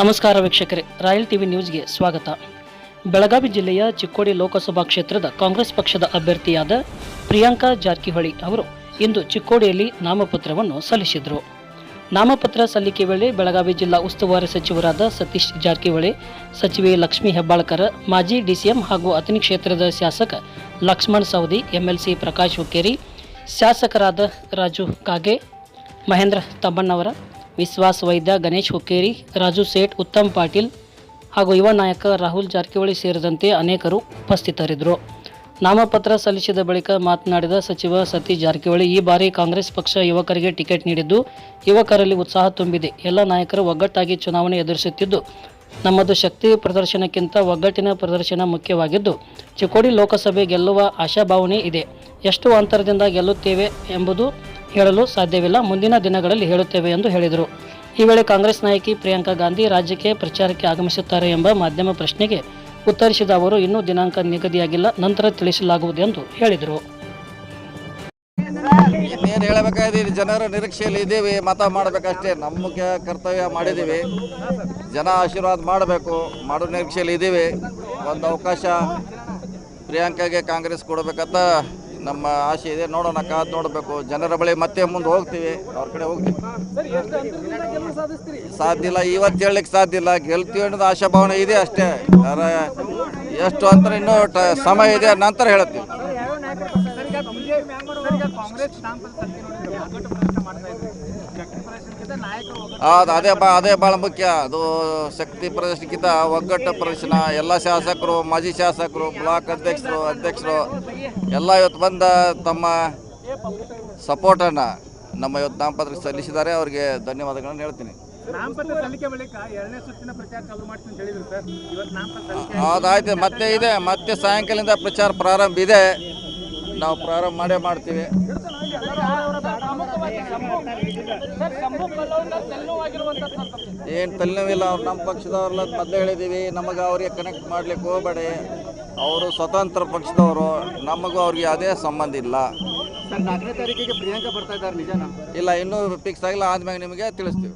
ನಮಸ್ಕಾರ ವೀಕ್ಷಕರೇ, royal TV ನ್ಯೂಸ್ಗೆ ಸ್ವಾಗತ. ಬೆಳಗಾವಿ ಜಿಲ್ಲೆಯ ಚಿಕ್ಕೋಡಿ ಲೋಕಸಭಾ ಕ್ಷೇತ್ರದ ಕಾಂಗ್ರೆಸ್ ಪಕ್ಷದ ಅಭ್ಯರ್ಥಿಯಾದ ಪ್ರಿಯಾಂಕಾ ಜಾರಕಿಹೊಳಿ ಅವರು ಇಂದು ಚಿಕ್ಕೋಡಿಯಲ್ಲಿ ನಾಮಪತ್ರವನ್ನು ಸಲ್ಲಿಸಿದರು. ನಾಮಪತ್ರ ಸಲ್ಲಿಕೆ ವೇಳೆ ಬೆಳಗಾವಿ ಜಿಲ್ಲಾ ಉಸ್ತುವಾರಿ ಸಚಿವರಾದ ಸತೀಶ್ ಜಾರಕಿಹೊಳಿ, ಸಚಿವೆ ಲಕ್ಷ್ಮೀ ಹೆಬ್ಬಾಳ್ಕರ್, ಮಾಜಿ ಡಿಸಿಎಂ ಹಾಗೂ ಅಥಣಿ ಕ್ಷೇತ್ರದ ಶಾಸಕ ಲಕ್ಷ್ಮಣ್ ಸವದಿ, ಎಂಎಲ್ಸಿ ಪ್ರಕಾಶ್ ಹುಕ್ಕೇರಿ, ಶಾಸಕರಾದ ರಾಜು ಕಾಗೆ, ಮಹೇಂದ್ರ ತಮ್ಮಣ್ಣವರ ವಿಶ್ವಾಸ್ ವೈದ್ಯ ಗಣೇಶ್ ಹುಕ್ಕೇರಿ, ರಾಜು ಸೇಠ್, ಉತ್ತಮ್ ಪಾಟೀಲ್ ಹಾಗೂ ಯುವ ನಾಯಕ ರಾಹುಲ್ ಜಾರಕಿಹೊಳಿ ಸೇರಿದಂತೆ ಅನೇಕರು ಉಪಸ್ಥಿತರಿದ್ದರು. ನಾಮಪತ್ರ ಸಲ್ಲಿಸಿದ ಬಳಿಕ ಮಾತನಾಡಿದ ಸಚಿವ ಸತೀಶ್ ಜಾರಕಿಹೊಳಿ, ಈ ಬಾರಿ ಕಾಂಗ್ರೆಸ್ ಪಕ್ಷ ಯುವಕರಿಗೆ ಟಿಕೆಟ್ ನೀಡಿದ್ದು ಯುವಕರಲ್ಲಿ ಉತ್ಸಾಹ ತುಂಬಿದೆ. ಎಲ್ಲ ನಾಯಕರು ಒಗ್ಗಟ್ಟಾಗಿ ಚುನಾವಣೆ ಎದುರಿಸುತ್ತಿದ್ದು, ನಮ್ಮದು ಶಕ್ತಿ ಪ್ರದರ್ಶನಕ್ಕಿಂತ ಒಗ್ಗಟ್ಟಿನ ಪ್ರದರ್ಶನ ಮುಖ್ಯವಾಗಿದ್ದು, ಚಿಕ್ಕೋಡಿ ಲೋಕಸಭೆ ಗೆಲ್ಲುವ ಆಶಾಭಾವನೆ ಇದೆ. ಎಷ್ಟು ಅಂತರದಿಂದ ಗೆಲ್ಲುತ್ತೇವೆ ಎಂಬುದು ಹೇಳಲು ಸಾಧ್ಯವಿಲ್ಲ. ಮುಂದಿನ ದಿನಗಳಲ್ಲಿ ಹೇಳುತ್ತೇವೆ ಎಂದು ಹೇಳಿದರು. ಈ ವೇಳೆ ಕಾಂಗ್ರೆಸ್ ನಾಯಕಿ ಪ್ರಿಯಾಂಕಾ ಗಾಂಧಿ ರಾಜ್ಯಕ್ಕೆ ಪ್ರಚಾರಕ್ಕೆ ಆಗಮಿಸುತ್ತಾರೆ ಎಂಬ ಮಾಧ್ಯಮ ಪ್ರಶ್ನೆಗೆ ಉತ್ತರಿಸಿದ ಅವರು, ಇನ್ನೂ ದಿನಾಂಕ ನಿಗದಿಯಾಗಿಲ್ಲ, ನಂತರ ತಿಳಿಸಲಾಗುವುದು ಎಂದು ಹೇಳಿದರು. ಇನ್ನೇನು ಹೇಳಬೇಕಾಗಿದೆ, ಜನರ ನಿರೀಕ್ಷೆಯಲ್ಲಿ ಇದ್ದೀವಿ, ಮತ ಮಾಡಬೇಕಷ್ಟೇ. ನಮ್ಮ ಕರ್ತವ್ಯ ಮಾಡಿದ್ದೀವಿ. ಜನ ಆಶೀರ್ವಾದ ಮಾಡಬೇಕು ಮಾಡೋ ನಿರೀಕ್ಷೆಯಲ್ಲಿ ಇದ್ದೀವಿ. ಒಂದು ಅವಕಾಶ ಪ್ರಿಯಾಂಕಾಗೆ ಕಾಂಗ್ರೆಸ್ ಕೊಡಬೇಕಂತ ನಮ್ಮ ಆಸೆ ಇದೆ. ನೋಡೋಣ, ಕಾದು ನೋಡಬೇಕು. ಜನರ ಬಳಿ ಮತ್ತೆ ಮುಂದೆ ಹೋಗ್ತೀವಿ. ಅವ್ರ ಕಡೆ ಹೋಗ್ತೀವಿ. ಸಾಧ್ಯ ಇಲ್ಲ. ಇವತ್ತು ಹೇಳಲಿಕ್ಕೆ ಸಾಧ್ಯ ಇಲ್ಲ. ಗೆಲ್ತೀವಿ ಅನ್ನೋದು ಆಶಾಭಾವನೆ ಇದೆ ಅಷ್ಟೇ. ಎಷ್ಟು ಅಂತ ಇನ್ನೂ ಸಮಯ ಇದೆ, ನಂತರ ಹೇಳ್ತೀವಿ ಹೌದು ಅದೇ ಬಾ ಅದೇ ಭಾಳ ಮುಖ್ಯ. ಅದು ಶಕ್ತಿ ಪ್ರದರ್ಶನಕ್ಕಿಂತ ಒಗ್ಗಟ್ಟು ಪ್ರದರ್ಶನ. ಎಲ್ಲ ಶಾಸಕರು ಮಾಜಿ ಶಾಸಕರು ಬ್ಲಾಕ್ ಅಧ್ಯಕ್ಷರು ಅಧ್ಯಕ್ಷರು ಎಲ್ಲ ಇವತ್ತು ಬಂದ ತಮ್ಮ ಸಪೋರ್ಟನ್ನು ನಮ್ಮ ಇವತ್ತು ನಾಮಪತ್ರ ಸಲ್ಲಿಸಿದ್ದಾರೆ. ಅವರಿಗೆ ಧನ್ಯವಾದಗಳನ್ನು ಹೇಳ್ತೀನಿ. ಅದಾಯ್ತು ಮತ್ತೆ ಇದೆ ಮತ್ತೆ ಸಾಯಂಕಾಲದಿಂದ ಪ್ರಚಾರ ಪ್ರಾರಂಭ ಇದೆ. ನಾವು ಪ್ರಾರಂಭ ಮಾಡೇ ಮಾಡ್ತೀವಿ. ಏನು ತಲೆನೋವಿಲ್ಲ ಅವ್ರು ನಮ್ಮ ಪಕ್ಷದವ್ರಲ್ಲ ಮೊದಲೇ ಹೇಳಿದ್ದೀವಿ ನಮಗೆ ಅವ್ರಿಗೆ ಕನೆಕ್ಟ್ ಮಾಡ್ಲಿಕ್ಕೆ ಹೋಗಬೇಡಿ. ಅವರು ಸ್ವತಂತ್ರ ಪಕ್ಷದವರು ನಮಗೂ ಅವ್ರಿಗೆ ಯಾವುದೇ ಸಂಬಂಧ ಇಲ್ಲ. ಸರ್ ನಾಲ್ಕನೇ ತಾರೀಕಿಗೆ ಪ್ರಿಯಾಂಕಾ ಬರ್ತಾ ಇದ್ದಾರೆ ನಿಜನಾ? ಇಲ್ಲ ಇನ್ನೂ ಫಿಕ್ಸ್ ಆಗಿಲ್ಲ. ಆದ್ಮೇಲೆ ನಿಮಗೆ ತಿಳಿಸ್ತೀವಿ.